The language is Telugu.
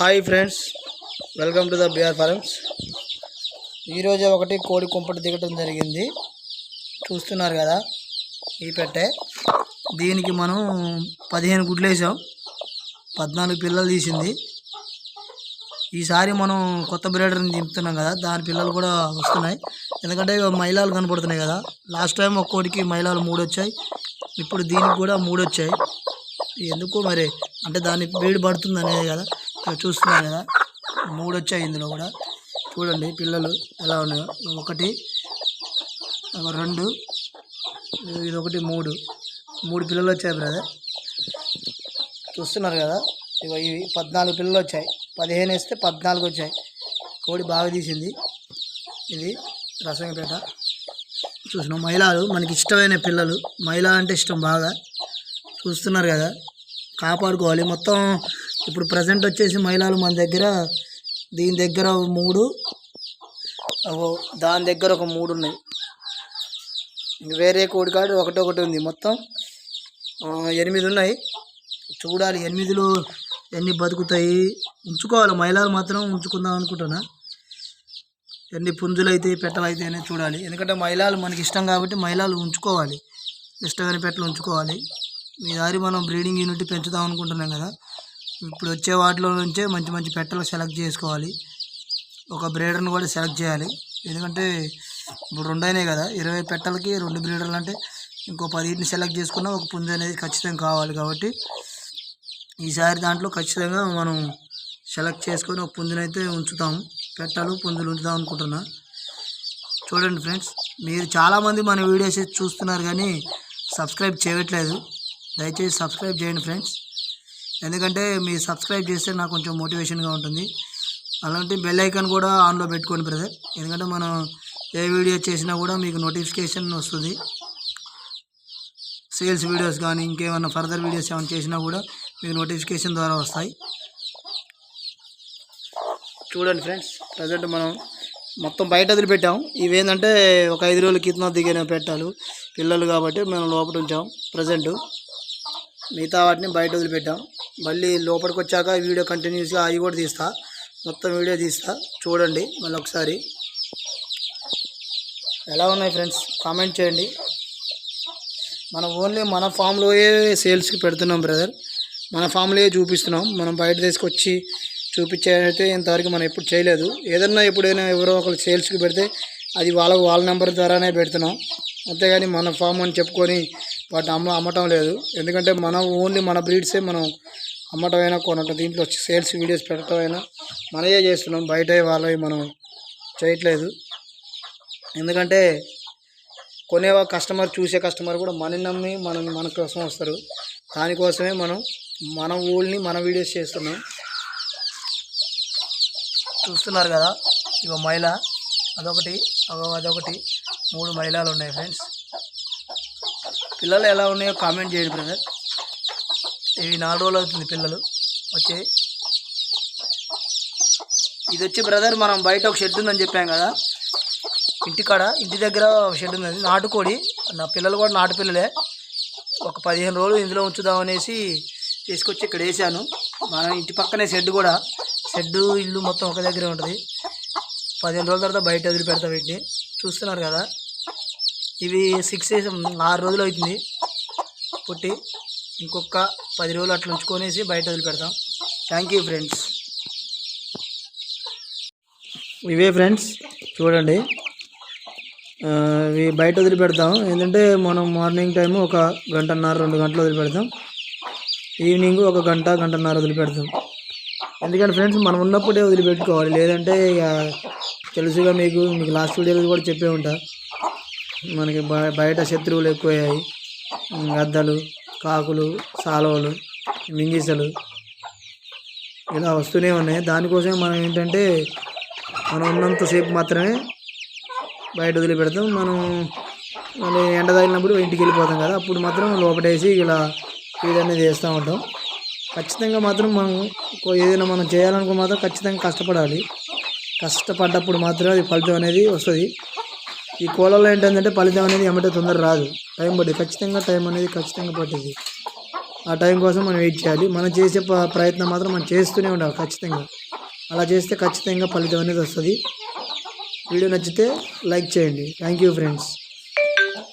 Hi friends welcome to the BR farms. ఈరోజే ఒకటి కోడి కుంపటి దిగటం జరిగింది. చూస్తున్నారు కదా ఈ పెట్టే. దీనికి మనం పదిహేను గుడ్లు వేసాం. పద్నాలుగు పిల్లలు తీసింది. ఈసారి మనం కొత్త బ్రీడర్ని దింపుతున్నాం కదా దాని పిల్లలు కూడా వస్తున్నాయి. ఎందుకంటే ఇవి మైలాలు కనపడుతున్నాయి కదా. లాస్ట్ టైం ఒక కోడికి మైలాలు మూడు వచ్చాయి. ఇప్పుడు దీనికి కూడా మూడు వచ్చాయి. ఎందుకు మరి అంటే దాని వేడి పడుతుంది అనేది కదా. చూస్తున్నారు కదా మూడు వచ్చాయి ఇందులో కూడా. చూడండి పిల్లలు ఎలా ఉన్నాయో. ఒకటి ఒక రెండు ఇది ఒకటి మూడు. మూడు పిల్లలు వచ్చాయి బ్రదర్ చూస్తున్నారు కదా ఇగో ఇవి పద్నాలుగు పిల్లలు వచ్చాయి. పదిహేను వేస్తే పద్నాలుగు వచ్చాయి. కోడి బాగా తీసింది. ఇది రసంపేట చూస్తున్నాం మహిళలు మనకి ఇష్టమైన పిల్లలు మహిళ అంటే ఇష్టం బాగా. చూస్తున్నారు కదా కాపాడుకోవాలి. మొత్తం ఇప్పుడు ప్రజెంట్ వచ్చేసి మహిళలు మన దగ్గర దీని దగ్గర మూడు ఓ దాని దగ్గర ఒక మూడు ఉన్నాయి. వేరే కోడి కాడు ఒకటి ఒకటి ఉంది మొత్తం. ఎనిమిది ఉన్నాయి. చూడాలి ఎనిమిదిలో ఎన్ని బతుకుతాయి. ఉంచుకోవాలి మహిళలు మాత్రం ఉంచుకుందాం అనుకుంటున్నా. ఎన్ని పుంజులు అయితే పెట్టలు అయితే అనేది చూడాలి. ఎందుకంటే మహిళలు మనకి ఇష్టం కాబట్టి మహిళలు ఉంచుకోవాలి. ఇష్టమైన పెట్టలు ఉంచుకోవాలి. ఈ దారి మనం బ్రీడింగ్ యూనిట్ పెంచుదాం అనుకుంటున్నాం కదా. ఇప్పుడు వచ్చే వాటిలో నుంచే మంచి మంచి పెట్టలు సెలెక్ట్ చేసుకోవాలి. ఒక బ్రీడర్ని కూడా సెలెక్ట్ చేయాలి. ఎందుకంటే ఇప్పుడు రెండు అయినాయి కదా ఇరవై పెట్టలకి రెండు బ్రీడర్లు అంటే ఇంకో పదిహేను సెలెక్ట్ చేసుకున్నా ఒక పుంజు అనేది ఖచ్చితంగా కావాలి కాబట్టి ఈసారి దాంట్లో ఖచ్చితంగా మనం సెలెక్ట్ చేసుకొని ఒక పుంజునైతే ఉంచుతాం. పెట్టలు పుంజులు ఉంచుతాం అనుకుంటున్నా. చూడండి ఫ్రెండ్స్ మీరు చాలామంది మన వీడియోస్ అయితే చూస్తున్నారు కానీ సబ్స్క్రైబ్ చేయట్లేదు. దయచేసి సబ్స్క్రైబ్ చేయండి ఫ్రెండ్స్. ఎందుకంటే మీరు సబ్స్క్రైబ్ చేస్తే నాకు కొంచెం మోటివేషన్గా ఉంటుంది. అలాంటి బెల్ ఐకాన్ కూడా ఆన్లో పెట్టుకోండి బ్రదర్ ఎందుకంటే మనం ఏ వీడియో చేసినా కూడా మీకు నోటిఫికేషన్ వస్తుంది. సేల్స్ వీడియోస్ కానీ ఇంకేమైనా ఫర్దర్ వీడియోస్ ఏమైనా చేసినా కూడా మీకు నోటిఫికేషన్ ద్వారా వస్తాయి. చూడండి ఫ్రెండ్స్ ప్రజెంట్ మనం మొత్తం బయట వదిలిపెట్టాం. ఇవేంటంటే ఒక ఐదు రోజుల కింద దిగిన పెట్టాలు. పిల్లలు కాబట్టి మనం లోపల ఉంచాం ప్రజెంట్ మిగతా వాటిని బయట వదిలిపెట్టాం. మళ్ళీ లోపలికి వచ్చాక వీడియో కంటిన్యూస్గా అవి కూడా తీస్తా. మొత్తం వీడియో తీస్తా. చూడండి మళ్ళీ ఒకసారి. ఎలా ఉన్నాయి ఫ్రెండ్స్ కామెంట్ చేయండి. మనం ఓన్లీ మన ఫామ్లోయే సేల్స్కి పెడుతున్నాం బ్రదర్ మన ఫామ్లోయే చూపిస్తున్నాం. మనం బయట తీసుకొచ్చి చూపించేదైతే ఇంతవరకు మనం ఎప్పుడు చేయలేదు. ఏదన్నా ఎప్పుడైనా ఎవరో ఒకరు సేల్స్కి పెడితే అది వాళ్ళ వాళ్ళ నెంబర్ ద్వారానే పెడుతున్నాం. అంతేగాని మన ఫామ్ అని చెప్పుకొని వాటిని అమ్మ అమ్మటం లేదు. ఎందుకంటే మనం ఓన్లీ మన బ్రీడ్సే మనం అమ్మటం అయినా కొనటం దీంట్లో సేల్స్ వీడియోస్ పెట్టడం అయినా మనయే చేస్తున్నాం. బయట వాళ్ళవి మనం చేయట్లేదు. ఎందుకంటే కొనే కస్టమర్ చూసే కస్టమర్ కూడా మనని నమ్మి మనం మన కోసం వస్తారు. దానికోసమే మనం మన ఊళ్ళని మన వీడియోస్ చేస్తున్నాం. చూస్తున్నారు కదా ఇక మైల. అదొకటి అదొకటి. మూడు మైలాలు ఉన్నాయి ఫ్రెండ్స్. పిల్లలు ఎలా ఉన్నాయో కామెంట్ చేయండి బ్రదర్ ఇవి నాలుగు రోజులు అవుతుంది పిల్లలు. వచ్చి ఇది వచ్చి బ్రదర్ మనం బయట ఒక షెడ్ ఉందని చెప్పాం కదా. ఇంటికాడ ఇంటి దగ్గర ఒక షెడ్ ఉంది నాటుకోడి. నా పిల్లలు కూడా నాటు పిల్లలే ఒక పదిహేను రోజులు ఇందులో ఉంచుదాం అనేసి తీసుకొచ్చి ఇక్కడ వేసాను మన ఇంటి పక్కనే షెడ్ కూడా. షెడ్ ఇల్లు మొత్తం ఒక దగ్గరే ఉంటుంది. పదిహేను రోజుల తర్వాత బయట వదిలిపెడతాం వీటిని. చూస్తున్నారు కదా. ఇవి సిక్స్ డేస్ ఆరు రోజులు అవుతుంది. పుట్టి ఇంకొక పది రోజులు అట్లా ఉంచుకొనేసి బయట వదిలిపెడతాం. థ్యాంక్ యూ ఫ్రెండ్స్ ఇవే ఫ్రెండ్స్ చూడండి. ఇవి బయట వదిలిపెడతాం. ఏంటంటే మనం మార్నింగ్ టైము ఒక గంటన్నర రెండు గంటలు వదిలిపెడతాం. ఈవినింగ్ ఒక గంట గంటన్నర వదిలిపెడతాం. ఎందుకంటే ఫ్రెండ్స్ మనం ఉన్నప్పుడే వదిలిపెట్టుకోవాలి. లేదంటే ఇక తెలుసుగా మీకు మీకు లాస్ట్ వీడియోలో కూడా చెప్పే ఉంటా. మనకి బయట శత్రువులు ఎక్కువయ్యాయి. గద్దలు కాకులు సాలవలు మింగిసలు ఇలా వస్తూనే ఉన్నాయి. దానికోసం మనం ఏంటంటే మనం ఉన్నంతసేపు మాత్రమే బయట వదిలిపెడతాం. మనం మళ్ళీ ఎండ తగిలినప్పుడు ఇంటికి వెళ్ళిపోతాం కదా. అప్పుడు మాత్రం లోపటేసి ఇలా ఫీడ్ అనేది చేస్తూ ఉంటాం. ఖచ్చితంగా మాత్రం మనం ఏదైనా మనం చేయాలనుకో మాత్రం ఖచ్చితంగా కష్టపడాలి. కష్టపడ్డప్పుడు మాత్రమే అది ఫలితం అనేది వస్తుంది. ఈ కోలలో ఏంటంటే ఫలితం అనేది ఎమ్మటే తొందర రాదు. టైం పడుతుంది. ఖచ్చితంగా టైం అనేది ఖచ్చితంగా పడుతుంది. ఆ టైం కోసం మనం వెయిట్ చేయాలి. మనం చేసే ప్రయత్నం మాత్రం మనం చేస్తూనే ఉండాలి ఖచ్చితంగా. అలా చేస్తే ఖచ్చితంగా ఫలితం అనేది వస్తుంది. వీడియో నచ్చితే లైక్ చేయండి. Thank you friends